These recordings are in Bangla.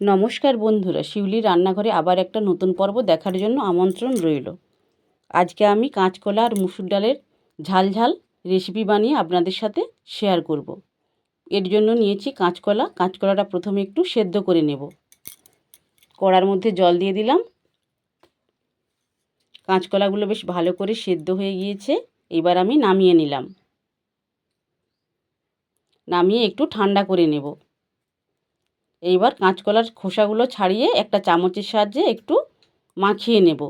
নমস্কার বন্ধুরা, শিউলি রান্নাঘরে আবার একটা নতুন পর্ব দেখার জন্য আমন্ত্রণ রইল। আজকে আমি কাঁচকলা আর মুসুর ডালের ঝাল ঝাল রেসিপি বানিয়ে আপনাদের সাথে শেয়ার করব। এর জন্য নিয়েছি কাঁচকলা, কাঁচকলাটা প্রথমে একটু সেদ্ধ করে নেব। কড়ার মধ্যে জল দিয়ে দিলাম। কাঁচকলাগুলো বেশ ভালো করে সেদ্ধ হয়ে গিয়েছে, এবার আমি নামিয়ে নিলাম। নামিয়ে একটু ঠান্ডা করে নেব। এইবার কাঁচকলার খোসাগুলো ছাড়িয়ে একটা চামচের সাহায্যে একটু মাখিয়ে নেব।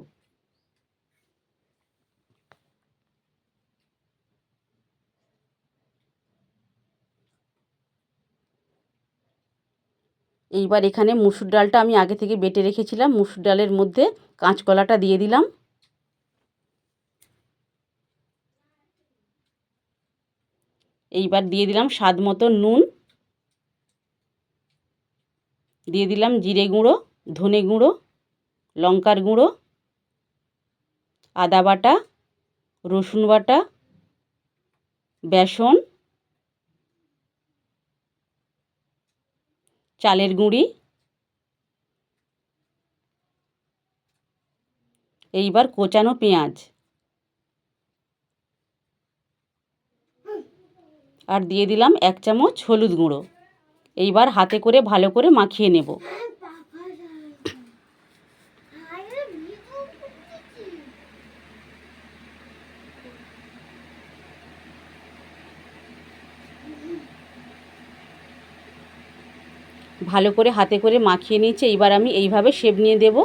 এইবার এখানে মুসুর ডালটা আমি আগে থেকে বেটে রেখেছিলাম, মুসুর ডালের মধ্যে কাঁচকলাটা দিয়ে দিলাম। এইবার দিয়ে দিলাম স্বাদ মতো নুন। দিয়ে দিলাম জিরে গুঁড়ো, ধনে গুঁড়ো, লঙ্কার গুঁড়ো, আদা বাটা, রসুন বাটা, বেসন, চালের গুঁড়ি। এইবার কোচানো পেঁয়াজ। আর দিয়ে দিলাম এক চামচ হলুদ গুঁড়ো। এইবার হাতে করে ভালো করে মাখিয়ে নেব। ভালো করে হাতে করে মাখিয়ে নিয়েছে, এইবার আমি এইভাবে শেপ নিয়ে দেব।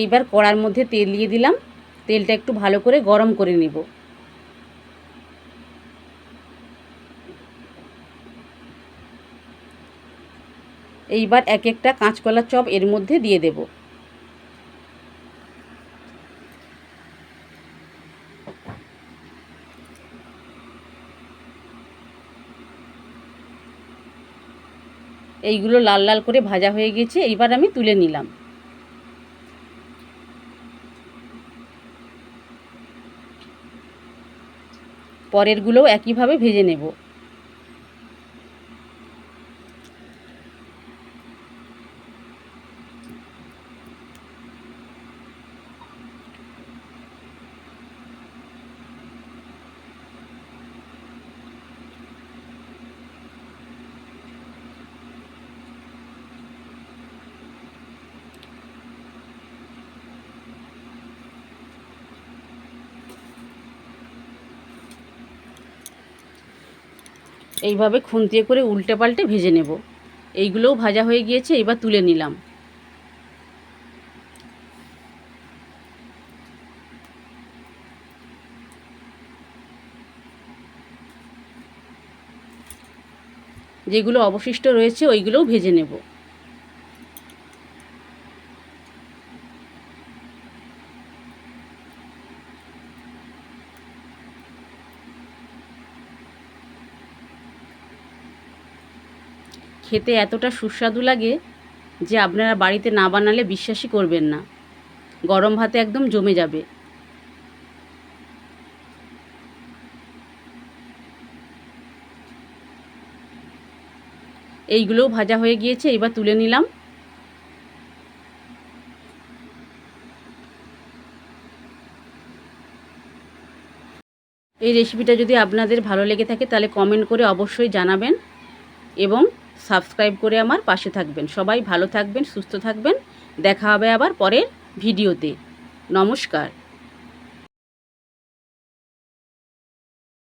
এইবার কড়ার মধ্যে তেল দিয়ে দিলাম। তেলটা একটু ভালো করে গরম করে নেব। এইবার এক একটা কাঁচকলার চপ এর মধ্যে দিয়ে দেব। এইগুলো লাল লাল করে ভাজা হয়ে গেছে, এইবার আমি তুলে নিলাম। পরেরগুলোও একইভাবে ভেজে নেব। এইভাবে খুন্তিয়ে করে উল্টে পাল্টে ভেজে নেব। এইগুলোও ভাজা হয়ে গিয়েছে, এবার তুলে নিলাম। যেগুলো অবশিষ্ট রয়েছে, ওইগুলোও ভেজে নেব। খেতে এতটা সুস্বাদু লাগে যে আপনারা বাড়িতে না বানালে বিশ্বাসই করবেন না। গরম ভাতে একদম জমে যাবে। এইগুলোও ভাজা হয়ে গিয়েছে, এবার তুলে নিলাম। এই রেসিপিটা যদি আপনাদের ভালো লেগে থাকে, তাহলে কমেন্ট করে অবশ্যই জানাবেন এবং সাবস্ক্রাইব করে আমার পাশে থাকবেন। সবাই ভালো থাকবেন, সুস্থ থাকবেন। দেখা হবে আবার পরের ভিডিওতে। নমস্কার।